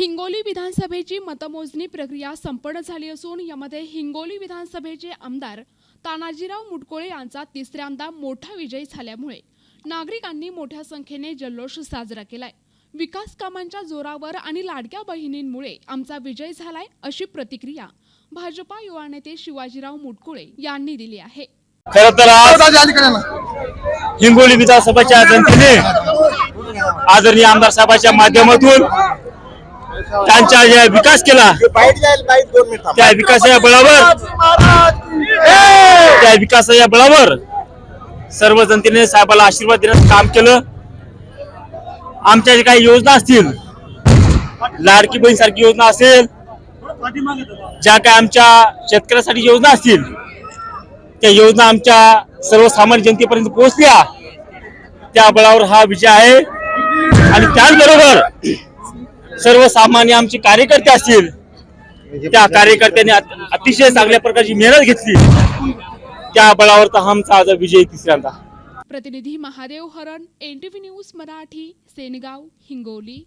विधानसभेची मतमोजणी प्रक्रिया संपन्न झाली असून यामध्ये हिंगोली विधानसभेचे आमदार तानाजीराव मुटकुळे यांचा तिसऱ्यांदा मोठा विजय झाल्यामुळे नागरिकांनी मोठ्या संख्येने जल्लोष साजरा केलाय. विकास कामांच्या जोरावर आणि लाडक्या बहिणींमुळे आमचा विजय झालाय अशी प्रतिक्रिया भाजपा युवा नेते शिवाजीराव मुटकुळे यांनी दिली आहे. खर तर हिंगोली विधानसभेच्या जनतेने आदरणीय आमदार साहेबांच्या माध्यमातून त्यांच्या जे विकास केला त्या विकासाच्या बळावर त्या विकासाच्या बळावर सर्व जनतेने साहेबाला आशीर्वाद देण्याचं काम केलं. आमच्या ज्या काही योजना असतील लाडकी बहीण सारखी योजना असेल ज्या काय आमच्या शेतकऱ्यासाठी योजना असतील त्या योजना आमच्या सर्वसामान्य जनतेपर्यंत पोहोचल्या. त्या बळावर हा विजय आहे. आणि त्याचबरोबर सर्वसामान्य आमचे कार्यकर्ते असतील. त्या कार्यकर्त्यांनी अतिशय चांगल्या प्रकारची मेहनत घेतली. त्या बळावर आमचा आज विजय तिसऱ्यांदा. प्रतिनिधी महादेव हरण एनटीव्ही न्यूज मराठी सेनगाव हिंगोली.